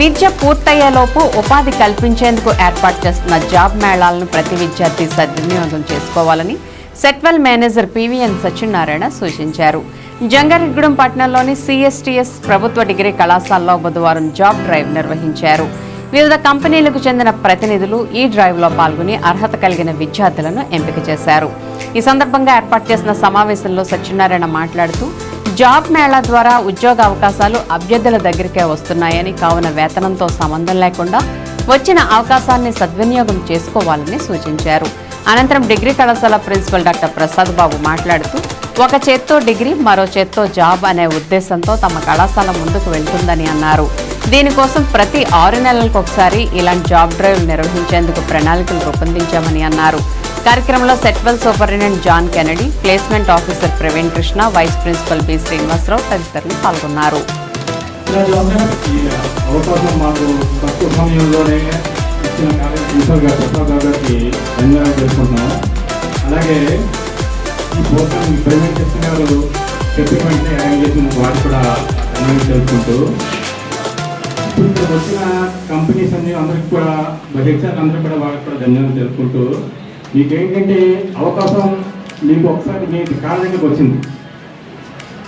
విద్య పూర్తయ్యేలోపు ఉపాధి కల్పించేందుకు ఏర్పాటు చేస్తున్న జాబ్ మేళాలను ప్రతి విద్యార్థి సద్వినియోగం చేసుకోవాలని సెట్వెల్ మేనేజర్ పివిఎన్ సత్యనారాయణ సూచించారు. జంగారెడ్గూడెం పట్టణంలోని సిఎస్టిఎస్ ప్రభుత్వ డిగ్రీ కళాశాలలో బుధవారం జాబ్ డ్రైవ్ నిర్వహించారు. వివిధ కంపెనీలకు చెందిన ప్రతినిధులు ఈ డ్రైవ్లో పాల్గొని అర్హత కలిగిన విద్యార్థులను ఎంపిక చేశారు. ఈ సందర్భంగా ఏర్పాటు చేసిన సమావేశంలో సత్యనారాయణ మాట్లాడుతూ జాబ్ మేళా ద్వారా ఉద్యోగ అవకాశాలు అభ్యర్థుల దగ్గరికే వస్తున్నాయని కావున వేతనంతో సంబంధం లేకుండా వచ్చిన అవకాశాన్ని సద్వినియోగం చేసుకోవాలని సూచించారు. అనంతరం డిగ్రీ కళాశాల ప్రిన్సిపల్ డాక్టర్ ప్రసాద్ బాబు మాట్లాడుతూ ఒక చేత్తో డిగ్రీ మరో చేత్తో జాబ్ అనే ఉద్దేశంతో తమ కళాశాల ముందుకు వెళ్తుందని అన్నారు. దీనికోసం ప్రతి ఆరు నెలలకు ఒకసారి ఇలాంటి జాబ్ డ్రైవ్ నిర్వహించేందుకు ప్రణాళికలు రూపొందించామని అన్నారు. కార్యక్రమంలో Setwell superintendent John Kennedy placement officer Praveen Krishna vice principal B Srinivasarao తదితరులు పాల్గొన్నారు. అలాగే ఈ ప్రోగ్రామ్ చేస్తున్న చెప్పిన వెంటనే చేసిన కూడా ఇప్పుడు వచ్చిన కంపెనీస్ అన్ని అందరికి కూడా హెచ్ఆర్ అందరికి కూడా వాళ్ళకి కూడా ధన్యవాదాలు తెలుపుకుంటూ మీకు ఏంటంటే అవకాశం మీకు ఒకసారి మీ కాళ్ళ దగ్గరికి వచ్చింది.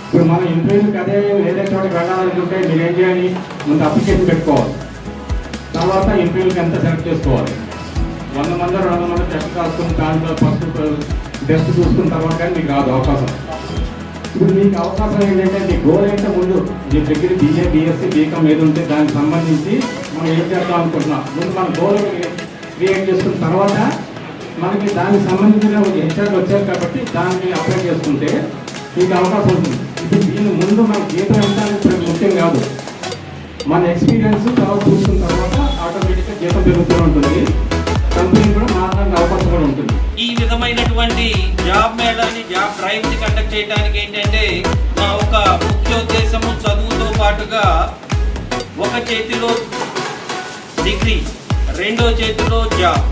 ఇప్పుడు మన ఇంటర్వ్యూకి అదే వేరే చోట వెళ్ళాలనుకుంటే మీరు ఏం చేయాలి? ముందు అప్లికేషన్ పెట్టుకోవాలి. తర్వాత ఇంటర్వ్యూకి ఎంత సెలెక్ట్ చేసుకోవాలి? వంద మంది రెండు మంది టెస్ట్ రాసుకుని దాంట్లో ఫస్ట్ టెస్ట్ చూసుకున్న తర్వాత కానీ మీకు రాదు అవకాశం. ఇప్పుడు మీకు అవకాశం ఏంటంటే మీ గోల్ ఏంటో ముందు మీ దగ్గర బీఏ బీఎస్సీ బీకామ్ ఏది ఉంటే దానికి సంబంధించి మనం ఏం చేద్దాం అనుకుంటున్నాం? ముందు మన గోల్ క్రియేట్ చేసుకున్న తర్వాత మనకి దానికి సంబంధించిన హెచ్ఆర్లు వచ్చారు కాబట్టి దాన్ని అప్లై చేసుకుంటే మీకు అవకాశం ఉంటుంది. ఇప్పుడు దీని ముందు మన జీతం ఎంత అనేది ముఖ్యం కాదు. మన ఎక్స్పీరియన్స్ తర్వాత చూసుకున్న తర్వాత ఆటోమేటిక్గా జీతం పెరుగుతూ ఉంటుంది. కంపెనీ కూడా మాట్లాడే అవకాశం కూడా ఉంటుంది. ఈ విధమైనటువంటి జాబ్ మేళాన్ని జాబ్ డ్రైవ్ని కండక్ట్ చేయడానికి ఏంటంటే మా ఒక ముఖ్య ఉద్దేశము చదువుతో పాటుగా ఒక చేతిలో డిగ్రీ రెండో చేతిలో జాబ్.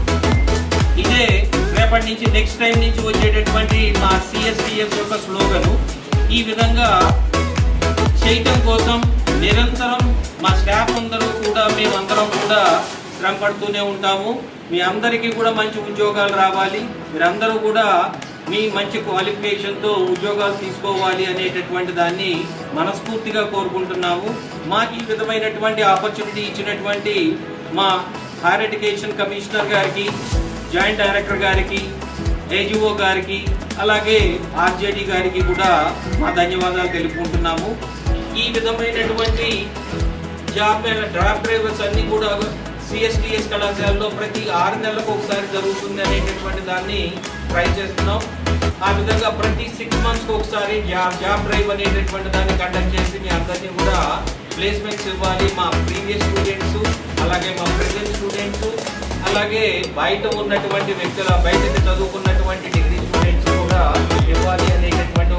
ఇదే రేపటి నుంచి నెక్స్ట్ టైం నుంచి వచ్చేటటువంటి మా సిఎస్టిఎస్ యొక్క స్లోగను. ఈ విధంగా చేయటం కోసం నిరంతరం మా స్టాఫ్ అందరూ కూడా మేమందరం కూడా శ్రమ పడుతూనే ఉంటాము. మీ అందరికీ కూడా మంచి ఉద్యోగాలు రావాలి. మీరందరూ కూడా మీ మంచి క్వాలిఫికేషన్తో ఉద్యోగాలు తీసుకోవాలి అనేటటువంటి దాన్ని మనస్ఫూర్తిగా కోరుకుంటున్నాము. మాకు ఈ విధమైనటువంటి ఆపర్చునిటీ ఇచ్చినటువంటి మా హైయర్ ఎడ్యుకేషన్ కమిషనర్ గారికి జాయింట్ డైరెక్టర్ గారికి ఏజీఓ గారికి అలాగే ఆర్జేడి గారికి కూడా మా ధన్యవాదాలు తెలుపుకుంటున్నాము. ఈ విధమైనటువంటి జాబ్ డ్రాప్ డ్రైవర్స్ అన్ని కూడా సిఎస్టిఎస్ కళాశాలలో ప్రతి ఆరు నెలలకు ఒకసారి జరుగుతుంది అనేటటువంటి దాన్ని ట్రై చేస్తున్నాం. ఆ విధంగా ప్రతి సిక్స్ మంత్స్కి ఒకసారి జాబ్ జాబ్ డ్రైవ్ అనేటటువంటి దాన్ని కండక్ట్ చేసి మీ అందరినీ కూడా ప్లేస్మెంట్స్ ఇవ్వాలి మా ప్రీవియస్ స్టూడెంట్స్ అలాగే మా ప్రెసెంట్ స్టూడెంట్స్ అలాగే బయట ఉన్నటువంటి వ్యక్తుల బయట చదువుకున్నటువంటి డిగ్రీ స్టూడెంట్స్ కూడా ఇవ్వాలి అనేటటువంటి